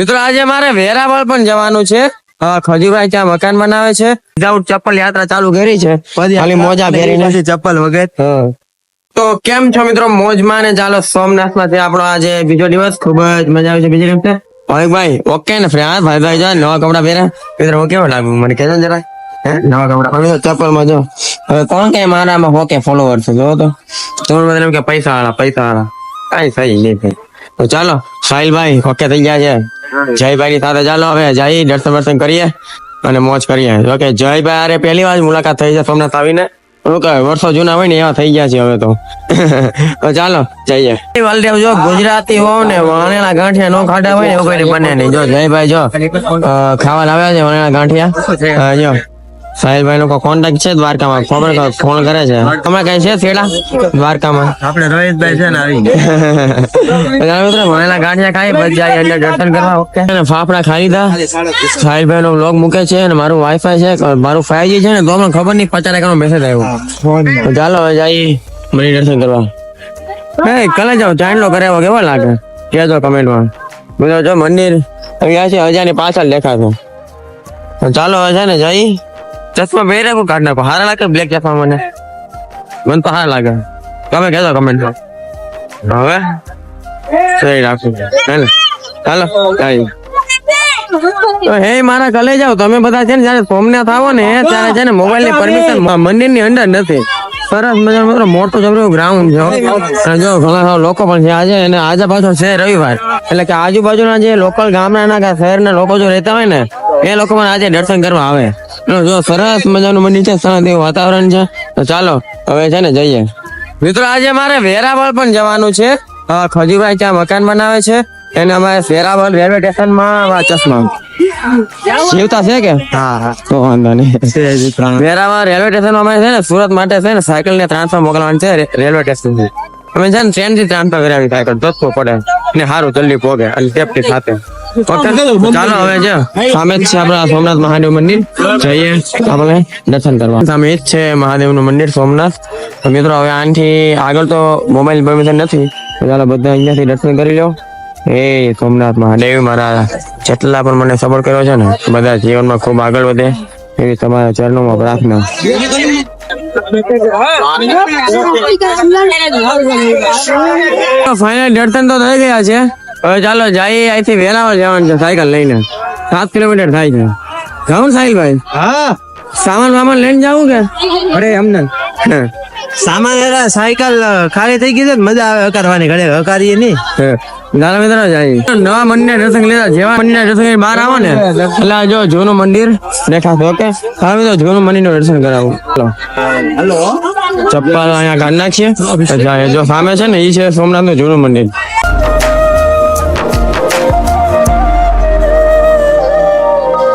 મિત્રો આજે મારે વેરાવળ પણ જવાનું છે. હા ખજુભાઈ ત્યાં મકાન બનાવે છે. વિધાઉટ ચપ્પલ યાત્રા ચાલુ કરી છે. ખાલી મોજા પહેરીને. ચપ્પલ વગર. તો કેમ છો મિત્રો? મોજમાં ને ચાલો સોમનાથમાં આપણો આજે બીજો દિવસ. ખૂબ જ મજા આવે છે. બીજી રીતે ભાઈ ઓકે ને ફ્રેન્ડ ભાઈ ભાઈ જો નવા કપડા પહેર્યા. મિત્રો કેવો લાગુ મને કહેજો ને જરા નવા કપડા. ચપ્પલમાં જો હવે કોણ કે મારામાં હોકે ફોલોવર છે? જો તો. તમે બધા એમ કે પૈસા વાળા પૈસા વાળા કઈ સહી નહીં તો ચાલો સાહિલભાઈ ઓકે થઈ ગયા છે. જયભાઈ ની સાથે ચાલો હવે જઈ દર્શન દર્શન કરીએ અને મોજ કરીએ. ઓકે જયભાઈ અરે પહેલી વાર મુલાકાત થઈ છે સોમનાથ આવીને. શું કહે, વર્ષો જૂના હોય ને એવા થઈ ગયા છે હવે તો. ચાલો, જઈએ. વાલદેવ, જો ગુજરાતી હો ને વણેલા ગાંઠિયા નો ખાડા હોય ને એવું કઈ બને નહીં. જો જયભાઈ, જો ખાવા લાવ્યા છે વણેલા ગાંઠિયા. જો. સાહિલભાઈ નો કોન્ટેક્ટ છે? દ્વારકામાં? ખબર ફોન કરે છે? તમે કઈ છે છેડા? દ્વારકામાં? આપણે રોહિતભાઈ છે ને આવી. મિત્રો ભણેલા ગાંઠિયા ખાઈ જાય અંદર દર્શન કરવા ઓકે? અને ફાફડા ખાઈ લીધા. સાહેબભાઈ નો બ્લોગ મૂકે છે અને મારું વાઈફાઈ છે. મારું ફાઈવ છે ને તો મને ખબર નહીં પચાસ ટકા મેસેજ આવ્યો. ચાલો હવે જઈએ. મંદિર દર્શન કરવા. એ કલે જાઓ ચાંદલો કરે એવો કેવો લાગે? કહેજો કમેન્ટમાં. બધો જો મંદિર અહીંયા છે હજારની પાછળ દેખાતો ચાલો હવે છે ને જઈ ચશ્મા પહેરે હું કાઢ નાખો. હારા લાગે બ્લેક ચશ્મા મને? મને તો હારા લાગે. તમે કહેજો કમેન્ટ હવે? સહી રાખું. ચાલો ચાલો જઈએ તો હે મારા કલે જાવ તમે બધા છે ને જયારે સોમનાથ આવો ને ત્યારે છે ને મોબાઈલની પરમિશન મંદિરની અંદર નથી. સરસ મજાનો મોટો જબરો ગ્રાઉન્ડ છે જો ઘણા સારા લોકો પણ છે આજે અને આજે પાછો છે રવિવાર. એટલે કે આજુબાજુના જે લોકલ ગામડાના કે શહેરના લોકો જો રહેતા હોય ને એ લોકો પણ આજે દર્શન કરવા આવે. જો સરસ મજાનું મંદિર છે શાંત એવું વાતાવરણ છે. તો ચાલો હવે છે ને જઈએ. મિત્રો આજે મારે વેરાવળ પણ જવાનું છે. ખજુભાઈ ત્યાં મકાન બનાવે છે. એને અમારે વેરાવળ રેલવે સ્ટેશનમાં ચશ્મા જીવતા છે કે? હા હા. તો વાંધો નહીં. વેરાવળ રેલવે સ્ટેશન અમે છે ને સુરત માટે છે ને સાયકલ ને ટ્રાન્સફર મોકલવાની છે રેલવે સ્ટેશનથી. અમે છે ને ટ્રેનથી ટ્રાન્સફર કરાવી સાયકલ સસ્તો પડે ને સારું જલ્દી પોગે અને સેફટી સાથે. ચાલો હવે જો. સામે જ છે આપણા સોમનાથ મહાદેવ મંદિર. જઈએ આપણે દર્શન કરવા. સામે જ છે મહાદેવ મંદિર સોમનાથ મિત્રો હવે આનાથી આગળ તો મોબાઈલ પરમિશન નથી. ચાલો બધા અહીંયાથી દર્શન કરી લો. એ સોમનાથ મહાદેવ મારા જેટલા પણ મને સપોર્ટ કર્યો છે ને બધા જીવનમાં ખૂબ આગળ વધે. એવી તમારા ચરણોમાં પ્રાર્થના. ફાઇનલ દર્શન તો થઈ ગયા છે. હવે ચાલો જઈએ અહીંથી વેરાવળ જવાનું છે સાયકલ લઈને. સાત કિલોમીટર થાય છે. જાઉં સાહિલભાઈ હા. સામાન વામાન લઈને જવું કે? અરે અમને. સામાન એરા સાયકલ ખાલી થઈ ગઈ છે મજા આવે હકારવાની ઘરે હકારીએ નહીં. નાના મિત્રો જાય નવા મંદિર દર્શન લેતા જેવા મંદિર દર્શન બહાર આવો ને. એટલે જો જૂનું મંદિર દેખાશે ઓકે? હા મિત્રો જૂનું મંદિરનું દર્શન કરાવું. હલો. ચપ્પલ અહીંયા કાઢી નાખીએ. જો સામે છે ને એ છે સોમનાથનું જૂનું મંદિર.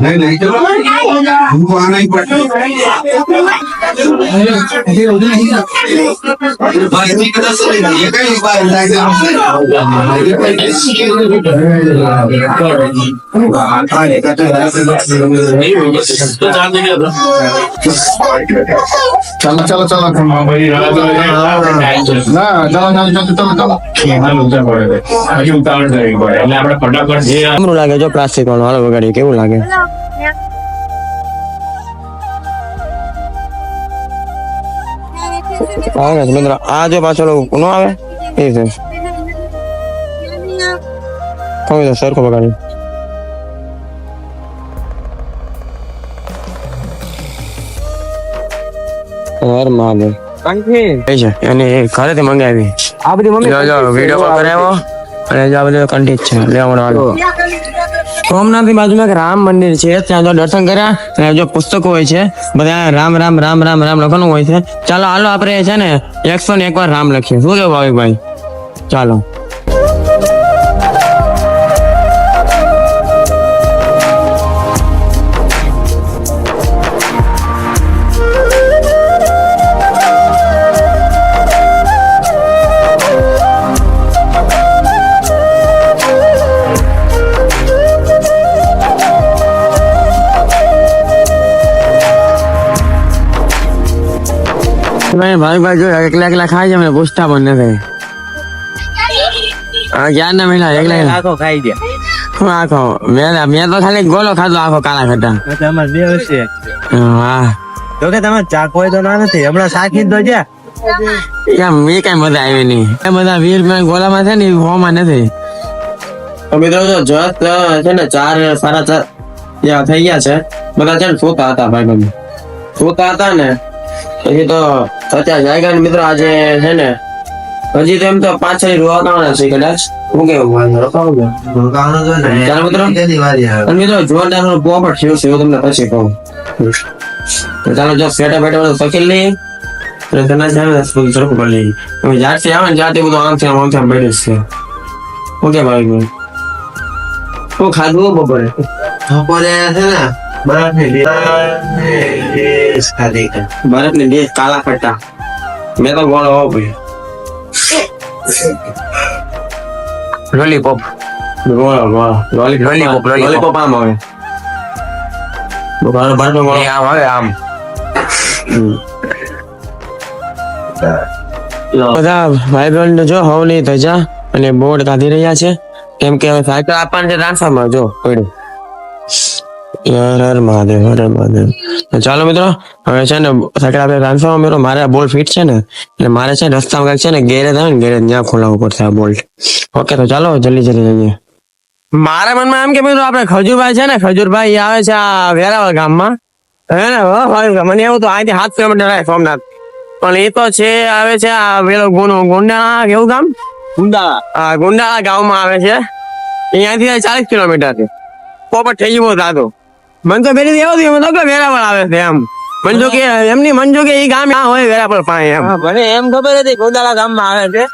નહીં નહીં હું આ નહીં ચાલો ચાલો ચાલો ના ચાલો ચાલો. ચાલો ચાલો ચાલો ઉતાવળ કરવી પડે. એટલે આપણે ફટાફટ જે લાગે જો પ્લાસ્ટિક વાળો હાલો વગાડી કેવું લાગે? આવે છે મિત્રો આ જો પાછળ નો આવે? એ છે. તો સરખો વગાડી હર મહાદેવ ઘરેથી મંગાવી. આ બધી મમ્મી વીડિયો કોલ કરાવ્યો. અને આ બધું કંઠી છે લેવાનો હાલો. સોમનાથની બાજુમાં એક રામ મંદિર છે. ત્યાં જો દર્શન કર્યા, અને જો પુસ્તકો હોય છે, બધા રામ રામ રામ રામ રામ લખવાનું હોય છે. ચાલો, હાલો, આપણે છે ને, એકસો ને એક વાર રામ લખીએ. શું કેવું ભાવિકભાઈ? ચાલો. ભાઈ ભાઈ ભાઈ જો એકલા એકલા ખાઈ છે પૂછતા પણ નથી. ક્યાં ના મહિના એકલા એકલા? આખો ખાઈ દે હું આખો મેં મેં તો ખાલી ગોલો ખાધો આખો કાળા ખટા તમારે બે વર્ષે. હા. તો કે તમે ચાક હોય તો ના નથી હમણાં સાખી તો જ્યાં યાર મેં કઈ મજા આવી નહીં. એ બધા વીર રૂપિયા ગોલામાં છે ને હોમાં નથી. મિત્રો તો જત છે ને ચાર સાડા ચાર ત્યાં થઈ ગયા છે. બધા છે ને સોતા હતા ભાઈ બંધ સોતા હતા ને પછી તો પચાસ જાયગા મિત્ર આજે છે ને હજી તો એમ તો પાછળ રોકાવાના છે કદાચ. શું કેવું વાંધો રોકાવું રોકાવાનું તો ને ચાલો મિત્રો. અને મિત્રો જોરદાર પોપટ થયો છે એવું તમને પછી કહું. તો ચાલો જો સેટા બેટા બધું સકેલ લઈ અને તેના છે ને બધું સરખું કરી લઈએ. તમે જ્યારથી આવે ને જ્યારથી બધું આમ થી આમ આમ આમ બેઠું છે. ઓકે ભાઈ ભાઈ શું ખાધું બપોરે. બપોરે છે ને ડીશ ખાધી છે. બરફની ડીશ કાલા ખટ્ટા મેં તો ગોળો હોવો ભાઈ. લોલીપોપ ગોળો ગોળો. Lollipop Lollipop, lollipop. લોલીપોપ આમ આવે. બરાબર બરાબર આમ આવે આમ. બધા ભાઈ બહેન જો હવ નહીં ધજા અને બોર્ડ કાઢી રહ્યા છે. કેમ કે હવે સાયકલ આપવાની છે ટ્રાન્સફરમાં જો પડ્યું હર મહાદેવ હર મહાદેવ. ચાલો મિત્રો હવે છે ને સાયકલ આપણે ટ્રાન્સફરમાં મિત્રો મારે આ બોલ્ટ ફિટ છે ને એટલે મારે છે રસ્તામાં કાંઈક છે ને ગેરેજ આવે ને ગેરેજ ત્યાં ખોલાવવું પડશે આ બોલ્ટ ઓકે તો ચાલો જલ્દી જલ્દી જઈએ મારા મનમાં એમ કે મિત્રો આપણે ખજૂરભાઈ છે ને ખજૂરભાઈ આવે છે આ વેરાવળ ગામમાં. હે ને મને એવું તો અહીંથી સાત કિલોમીટર આવે સોમનાથ. પણ એ તો છે આવે છે આ પેલો ગુનો ગુંડાળા કેવું ગામ? ગુંડાળા. ગુંડાળા ગામમાં આવે છે. અહીંયાથી ચાલીસ કિલોમીટર છે. પોપટ થઈ ગયું દાદો મન તો પેલી એવું થયું મને તો કે વેરાવળ આવે છે એમ. મંજુ કે એમની મંજુ કે એ ગામ ના હોય વેરાવળ પાસે એમ. મને એમ ખબર હતી ગોદાળા ગામમાં આવે છે.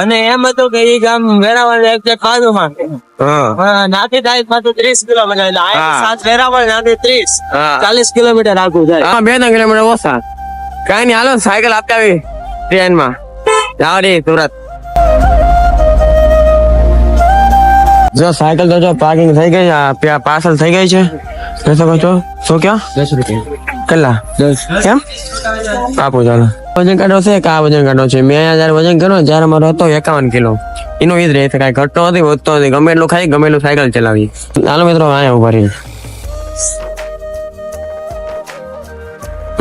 અને એમ હતું કે એ ગામ વેરાવળ એક બાજુમાં છે. હા. હા, નાથી થાય પાછું ત્રીસ કિલોમીટર. સાત વેરાવળ નાથી ત્રીસ. ચાલીસ કિલોમીટર આગું જાય હા બે ત્રણ કિલોમીટર ઓછા. કઈ નહીં હાલો સાયકલ આપતા આવી ટ્રેનમાં. જાવ રે સુરત. જો સાયકલ તો જો પાર્કિંગ થઈ ગઈ પાર્સલ થઈ ગઈ છે. શકો છો શું કહો દસ રૂપિયા. કેટલા? દસ. કેમ આપો ચાલો. વજન કાઢો છે? કે આ વજન કાઢો છે? મેં જયારે વજન કર્યો જયારે મારો હતો એકાવન કિલો. એનો ઈ જ રહે છે. કાંઈ ઘટતો નથી વધતો નથી. ગમે એટલું ખાઈ ગમે એટલું સાયકલ ચલાવી ચાલો મિત્રો અહીંયા ઊભા રહી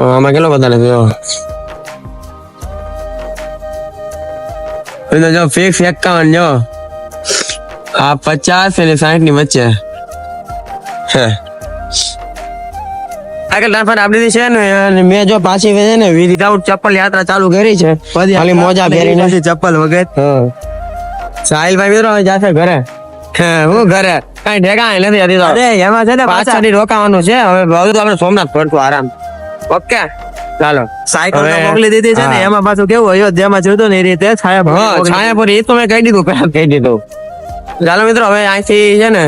આમાં કેટલો બધા છે જો એટલે જો ફિક્સ એકાવન જો. આ પચાસ અને સાઠની વચ્ચે. હે. આગળ ટ્રાન્સફર આપી છે ને મેં જો પાછી છે ને વિધાઉટ ચપ્પલ યાત્રા ચાલુ કરી છે. ખાલી મોજા પહેરીને. ચપ્પલ વગર. હા. સાહિલભાઈ મિત્રો જાશે ઘરે. હું ઘરે? કઈ ઠેકાણે નથી હતી અરે એમાં છે ને પાછા પાછળથી રોકાવાનું છે. હવે બધું આપણે સોમનાથ ફરતું આરામ. ઓકે? ચાલો. સાયકલ મોકલી દીધી છે ને એમાં પાછું કેવું અયોધ્યામાં જોતો ને એ રીતે છાયા છાયા પર એ તો મેં કહી દીધું પહેલા કહી દીધું. ચાલો મિત્રો હવે અહીંથી છે ને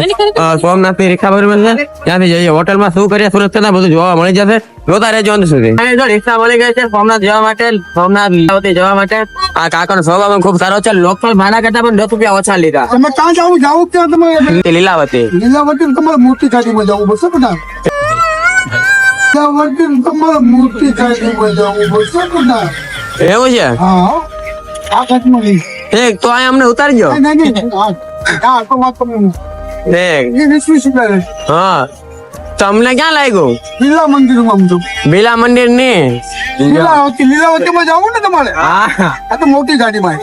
સોમનાથની રિક્ષા ભરવી છે ત્યાંથી જઈએ. હોટલમાં શું કરીએ સુરત કરતા બધું જોવા મળી જશે. જોતા રહેજો અંત સુધી. જો રિક્ષા મળી ગઈ છે સોમનાથ જવા માટે સોમનાથ લીલાવતી જવા માટે. આ કાકાનો સ્વભાવ પણ ખૂબ સારો છે. લોકલ ભાડા કરતા પણ દસ રૂપિયા ઓછા લીધા. તમે ક્યાં જવું જાવું ક્યાં તમે લીલાવતી. લીલાવતી તમારે મોટી ગાડીમાં જવું પડશે બધા લીલાવતી તમારે મોટી ગાડીમાં જવું પડશે બધા એવું છે? હા આ ઘાટમાં નહીં તો અહીં અમને ઉતારજો. હા. તમને ક્યાં લાગ્યું? લીલા મંદિરમાં બીલા મંદિર ને લીલાવતી લીલાવતીમાં જવું ને તમારે? હા. આ તો મોટી ગાડી માં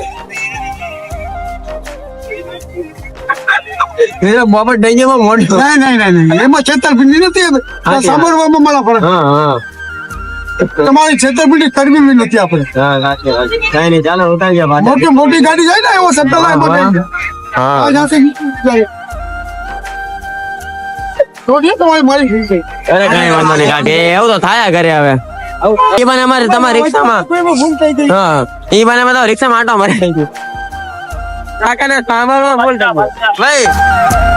મોટો નહીં નહીં નહીં નહીં એમાં છેતરપિંડી નથી સાંભળવામાં મારા ફરક હા હા. તમારી છેતરપિંડી કરવી બી નથી આપણે. હા. કઈ નહીં ચાલો ઉતારી ગયા મોટી મોટી ગાડી જાય ને એવો સટ્ટા હા, લાય હા. આ જાશે જાય. તો જે તમારી મારી ગઈ અરે કઈ વાંધો નહીં કાકે એવું તો થાય કરે હવે. એ બને અમારે તમારી રિક્ષામાં. હા એ બને બધા રિક્ષામાં આટો મારે. કાકાને સાંભળવા બોલતા ભાઈ.